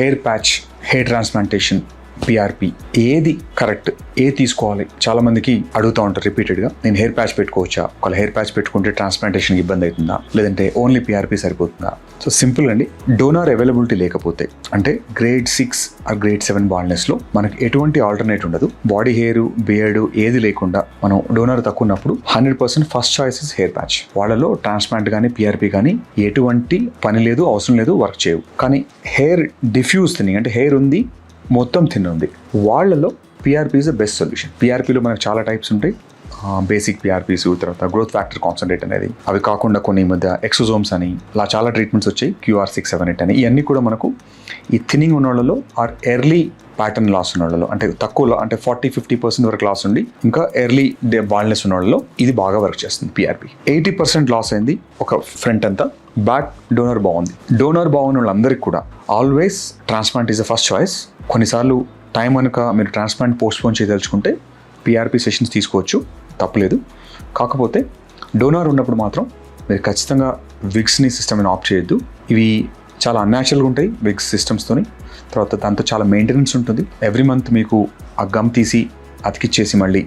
Hair patch hair transplantation PRP ఏది correct ఏది తీసుకోవాలి? చాలా మందికి అడుగుతూ ఉంటారు రిపీటెడ్గా. నేను హెయిర్ ప్యాచ్ పెట్టుకోవచ్చా? ఒకవేళ హెయిర్ ప్యాచ్ పెట్టుకుంటే ట్రాన్స్ప్లాంటేషన్కి ఇబ్బంది అవుతుందా? లేదంటే ఓన్లీ పిఆర్పి సరిపోతుందా? సో సింపుల్ అండి. డోనార్ అవైలబిలిటీ లేకపోతే అంటే grade six or grade seven బాల్నెస్లో మనకి ఎటువంటి ఆల్టర్నేట్ ఉండదు. బాడీ హెయిర్ బియర్డ్ ఏది లేకుండా మనం డోనర్ తక్కువ ఉన్నప్పుడు hundred percent first choice is hair patch. వాళ్ళలో ట్రాన్స్ప్లాంట్ కానీ పిఆర్పి కానీ ఎటువంటి పని లేదు అవసరం లేదు వర్క్ చేయవు. కానీ హెయిర్ డిఫ్యూజ్ థిన్నింగ్ అంటే హెయిర్ ఉంది మొత్తం థిన్ ఉంది వాళ్ళలో PRP is the best solution పిఆర్పీలో మనకు చాలా టైప్స్ ఉంటాయి. బేసిక్ పిఆర్పీస్ తర్వాత గ్రోత్ ఫ్యాక్టర్ కాన్సన్ట్రేట్ అనేది. అవి కాకుండా కొన్ని మధ్య ఎక్సోజోమ్స్ అని ఇలా చాలా ట్రీట్మెంట్స్ వచ్చాయి. క్యూఆర్ సిక్స్ సెవెన్ ఎయిట్ అని. ఇవన్నీ కూడా మనకు ఈ థిన్నింగ్ ఉన్న వాళ్ళలో ఆర్ ఎర్లీ ప్యాటర్న్ లాస్ ఉన్న వాళ్ళలో అంటే తక్కువలో అంటే ఫార్టీ ఫిఫ్టీ పర్సెంట్ వరకు లాస్ ఉండి ఇంకా ఎర్లీ డే బాల్నెస్ ఉన్న వాళ్ళలో ఇది బాగా వర్క్ చేస్తుంది పిఆర్పి ఎయిటీ పర్సెంట్ లాస్ అయింది ఒక ఫ్రంట్ అంతా బ్యాక్ డోనర్ బాగుంది. డోనర్ బాగున్న వాళ్ళందరికీ కూడా always transplant is the first choice కొన్నిసార్లు టైం కనుక మీరు ట్రాన్స్ప్లాంట్ పోస్ట్పోన్ చేయదలుచుకుంటే పిఆర్పి సెషన్స్ తీసుకోవచ్చు తప్పలేదు. కాకపోతే డోనార్ ఉన్నప్పుడు మాత్రం మీరు ఖచ్చితంగా విగ్స్ని సిస్టమ్ని ఆప్ చేయొద్దు. ఇవి చాలా అన్యాచురల్గా ఉంటాయి విగ్స్ సిస్టమ్స్తోని తర్వాత దాంతో చాలా మెయింటెనెన్స్ ఉంటుంది. ఎవ్రీ మంత్ మీకు ఆ గమ్ తీసి అతికిచ్చేసి మళ్ళీ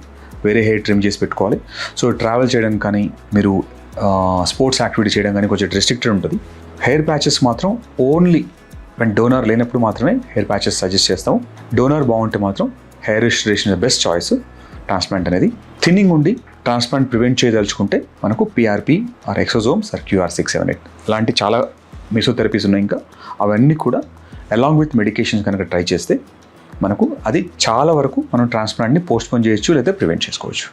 వేరే హెయిర్ ట్రిమ్ చేసి పెట్టుకోవాలి. సో ట్రావెల్ చేయడం కానీ మీరు స్పోర్ట్స్ యాక్టివిటీ చేయడం కానీ కొంచెం రెస్ట్రిక్టెడ్ ఉంటుంది. హెయిర్ ప్యాచెస్ మాత్రం ఓన్లీ అండ్ డోనర్ లేనప్పుడు మాత్రమే హెయిర్ ప్యాచెస్ సజెస్ట్ చేస్తాం డోనర్ బాగుంటే మాత్రం hair restoration best choice transplant అనేది థిన్నింగ్ ఉండి ట్రాన్స్ప్లాంట్ ప్రివెంట్ చేయదలుచుకుంటే మనకు PRP or exosomes or QR six seven eight ఇలాంటి చాలా మిసోథెరపీస్ ఉన్నాయి ఇంకా. అవన్నీ కూడా అలాంగ్ విత్ మెడికేషన్ కనుక ట్రై చేస్తే మనకు అది చాలా వరకు మనం ట్రాన్స్ప్లాంట్ని పోస్ట్పోన్ చేయొచ్చు లేదా ప్రివెంట్ చేసుకోవచ్చు.